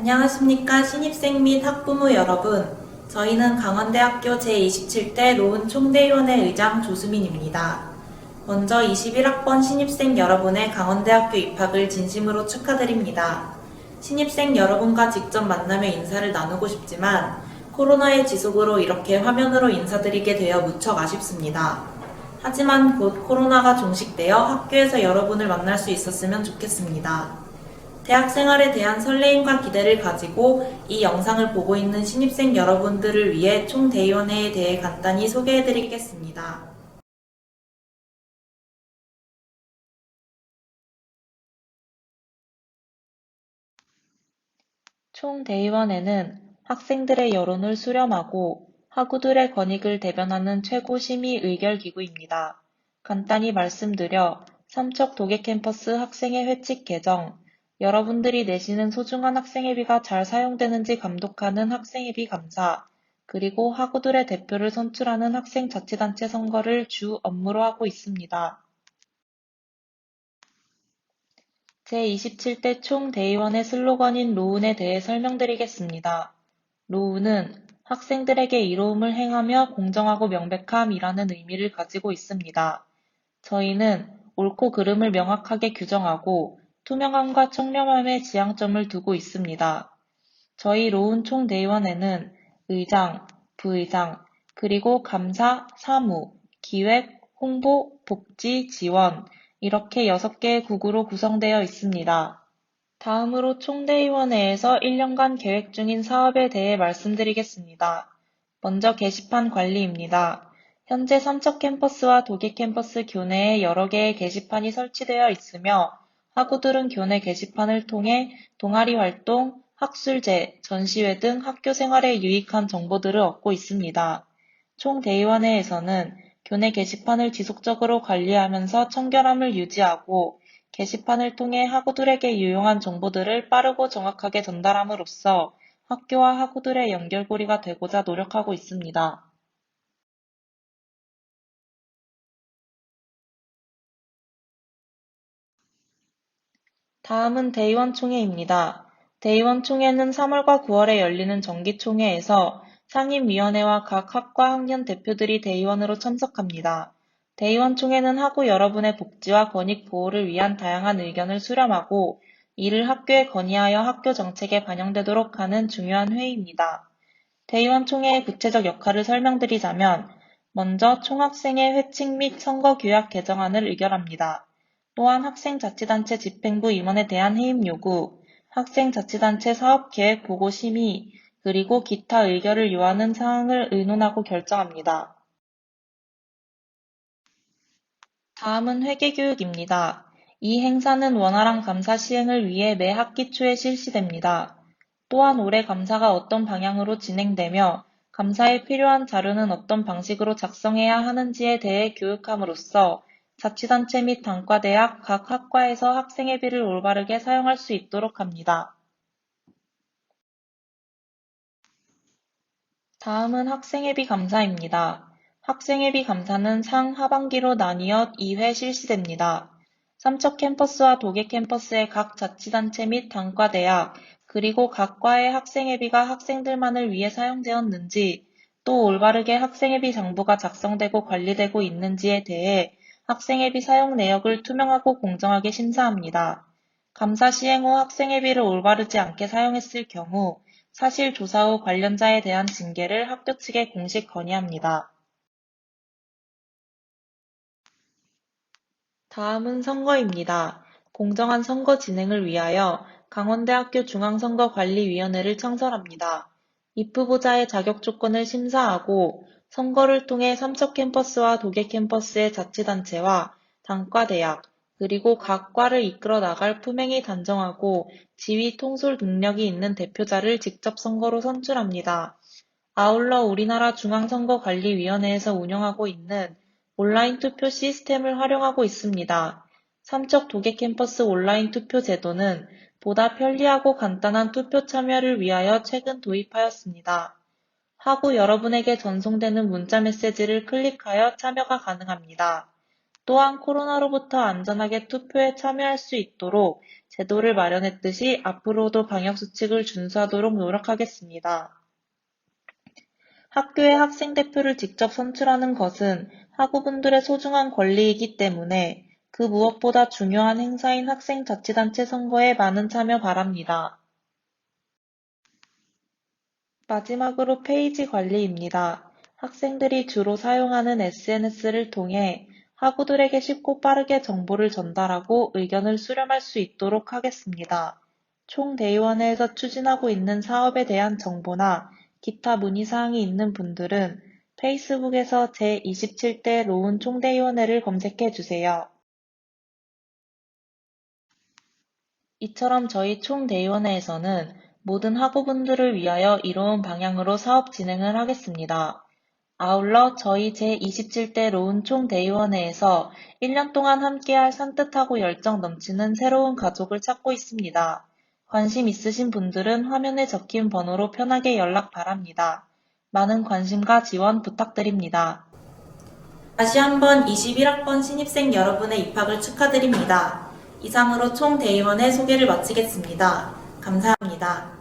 안녕하십니까 신입생 및 학부모 여러분. 저희는 강원대학교 제27대 로운 총대위원회 의장 조수민입니다. 먼저 21학번 신입생 여러분의 강원대학교 입학을 진심으로 축하드립니다. 신입생 여러분과 직접 만나며 인사를 나누고 싶지만 코로나의 지속으로 이렇게 화면으로 인사드리게 되어 무척 아쉽습니다. 하지만 곧 코로나가 종식되어 학교에서 여러분을 만날 수 있었으면 좋겠습니다. 대학 생활에 대한 설레임과 기대를 가지고 이 영상을 보고 있는 신입생 여러분들을 위해 총대위원회에 대해 간단히 소개해드리겠습니다. 총대위원회는 학생들의 여론을 수렴하고 학우들의 권익을 대변하는 최고 심의 의결 기구입니다. 간단히 말씀드려 삼척 도계 캠퍼스 학생회 회칙 개정, 여러분들이 내시는 소중한 학생회비가 잘 사용되는지 감독하는 학생회비 감사, 그리고 학우들의 대표를 선출하는 학생자치단체 선거를 주 업무로 하고 있습니다. 제27대 총대의원의 슬로건인 로운에 대해 설명드리겠습니다. 로운은 학생들에게 이로움을 행하며 공정하고 명백함이라는 의미를 가지고 있습니다. 저희는 옳고 그름을 명확하게 규정하고 투명함과 청렴함의 지향점을 두고 있습니다. 저희 로운 총대의원회는 의장, 부의장, 그리고 감사, 사무, 기획, 홍보, 복지, 지원, 이렇게 6개의 국으로 구성되어 있습니다. 다음으로 총대위원회에서 1년간 계획 중인 사업에 대해 말씀드리겠습니다. 먼저 게시판 관리입니다. 현재 삼척 캠퍼스와 도계 캠퍼스 교내에 여러 개의 게시판이 설치되어 있으며 학우들은 교내 게시판을 통해 동아리 활동, 학술제, 전시회 등 학교 생활에 유익한 정보들을 얻고 있습니다. 총대위원회에서는 교내 게시판을 지속적으로 관리하면서 청결함을 유지하고 게시판을 통해 학우들에게 유용한 정보들을 빠르고 정확하게 전달함으로써 학교와 학우들의 연결고리가 되고자 노력하고 있습니다. 다음은 대의원 총회입니다. 대의원 총회는 3월과 9월에 열리는 정기 총회에서 상임위원회와 각 학과 학년 대표들이 대의원으로 참석합니다. 대의원 총회는 학우 여러분의 복지와 권익 보호를 위한 다양한 의견을 수렴하고 이를 학교에 건의하여 학교 정책에 반영되도록 하는 중요한 회의입니다. 대의원 총회의 구체적 역할을 설명드리자면 먼저 총학생회 회칙 및 선거 규약 개정안을 의결합니다. 또한 학생자치단체 집행부 임원에 대한 해임 요구, 학생자치단체 사업계획 보고 심의, 그리고 기타 의결을 요하는 사항을 의논하고 결정합니다. 다음은 회계교육입니다. 이 행사는 원활한 감사 시행을 위해 매 학기 초에 실시됩니다. 또한 올해 감사가 어떤 방향으로 진행되며 감사에 필요한 자료는 어떤 방식으로 작성해야 하는지에 대해 교육함으로써 자치단체 및 단과대학 각 학과에서 학생회비를 올바르게 사용할 수 있도록 합니다. 다음은 학생회비 감사입니다. 학생회비 감사는 상 하반기로 나뉘어 2회 실시됩니다. 삼척 캠퍼스와 도계 캠퍼스의 각 자치단체 및 단과대학, 그리고 각 과의 학생회비가 학생들만을 위해 사용되었는지, 또 올바르게 학생회비 장부가 작성되고 관리되고 있는지에 대해 학생회비 사용 내역을 투명하고 공정하게 심사합니다. 감사 시행 후 학생회비를 올바르지 않게 사용했을 경우 사실 조사 후 관련자에 대한 징계를 학교 측에 공식 건의합니다. 다음은 선거입니다. 공정한 선거 진행을 위하여 강원대학교 중앙선거관리위원회를 창설합니다. 입후보자의 자격 조건을 심사하고 선거를 통해 삼척 캠퍼스와 도계 캠퍼스의 자치단체와 단과대학, 그리고 각 과를 이끌어 나갈 품행이 단정하고 지휘 통솔 능력이 있는 대표자를 직접 선거로 선출합니다. 아울러 우리나라 중앙선거관리위원회에서 운영하고 있는 온라인 투표 시스템을 활용하고 있습니다. 삼척 도계 캠퍼스 온라인 투표 제도는 보다 편리하고 간단한 투표 참여를 위하여 최근 도입하였습니다. 하고 여러분에게 전송되는 문자 메시지를 클릭하여 참여가 가능합니다. 또한 코로나로부터 안전하게 투표에 참여할 수 있도록 제도를 마련했듯이 앞으로도 방역수칙을 준수하도록 노력하겠습니다. 학교의 학생 대표를 직접 선출하는 것은 학우분들의 소중한 권리이기 때문에 그 무엇보다 중요한 행사인 학생 자치단체 선거에 많은 참여 바랍니다. 마지막으로 페이지 관리입니다. 학생들이 주로 사용하는 SNS를 통해 학우들에게 쉽고 빠르게 정보를 전달하고 의견을 수렴할 수 있도록 하겠습니다. 총대의원회에서 추진하고 있는 사업에 대한 정보나 기타 문의사항이 있는 분들은 페이스북에서 제27대 로운 총대위원회를 검색해 주세요. 이처럼 저희 총대위원회에서는 모든 학우분들을 위하여 이로운 방향으로 사업 진행을 하겠습니다. 아울러 저희 제27대 로운 총대위원회에서 1년 동안 함께할 산뜻하고 열정 넘치는 새로운 가족을 찾고 있습니다. 관심 있으신 분들은 화면에 적힌 번호로 편하게 연락 바랍니다. 많은 관심과 지원 부탁드립니다. 다시 한번 21학번 신입생 여러분의 입학을 축하드립니다. 이상으로 총대의원의 소개를 마치겠습니다. 감사합니다.